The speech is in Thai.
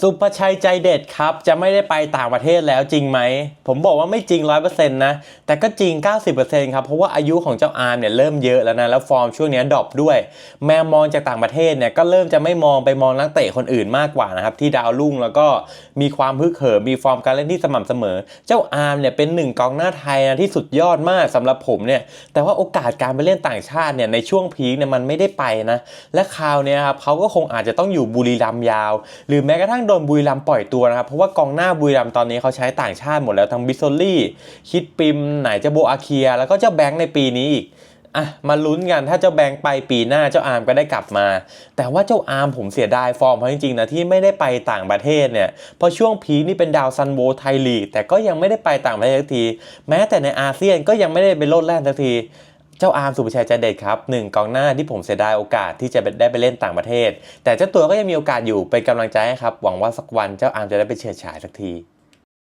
สุภชัยใจเด็ดครับ จะไม่ได้ไปต่างประเทศแล้วจริงไหม ผมบอกว่าไม่จริง 100%นะ แต่ก็จริง 90%ครับ เพราะว่าอายุของเจ้าอาร์มเนี่ยเริ่มเยอะแล้วนะ แล้วฟอร์มช่วงนี้ดรอปด้วย แมวมองจากต่างประเทศเนี่ยก็เริ่มจะไม่มองไปมองนักเตะคนอื่นมากกว่านะครับ ที่ดาวรุ่งแล้วก็มีความฮึกเหิมมีฟอร์มการเล่นที่สม่ำเสมอ เจ้าอาร์มเนี่ยเป็นหนึ่งกองหน้าไทยนะที่สุดยอดมากสำหรับผมเนี่ยแต่ว่าโอกาสการไปเล่นต่างชาติเนี่ยในช่วงพีคเนี่ยมันไม่ได้ไปนะและคราวเนี้ยครับเขาก็คงอาจจะต้องอยู่บุรีรัมยาว หรือแม้กระทั่งโดนบุรีรัมปล่อยตัวนะครับ เพราะว่ากองหน้าบุรีรัมตอนนี้เขาใช้ต่างชาติหมดแล้วทั้งบิสโซลี่ คิดปิม ไหนจะโบอาเคีย แล้วก็เจ้าแบงค์ในปีนี้อีกอะมาลุ้นกันถ้าเจ้าแบงค์ไปปีหน้าเจ้าอาร์มก็ได้กลับมา แต่ว่าเจ้าอาร์มผมเสียดายฟอร์มเขาจริงๆนะที่ไม่ได้ไปต่างประเทศเนี่ยเพราะช่วงพีนี่เป็นดาวซันโบไทยลีกแต่ก็ยังไม่ได้ไปต่างประเทศสักที แม้แต่ในอาเซียนก็ยังไม่ได้ไปโลดแล่นสักที เจ้าอาร์มสุภชัยใจเด็ดครับหนึ่งกองหน้าที่ผมเสียดายโอกาสที่จะได้ไปเล่นต่างประเทศ แต่เจ้าตัวก็ยังมีโอกาสอยู่เป็นกำลังใจให้ครับหวังว่าสักวันเจ้าอาร์มจะได้ไปเฉิดฉายสักที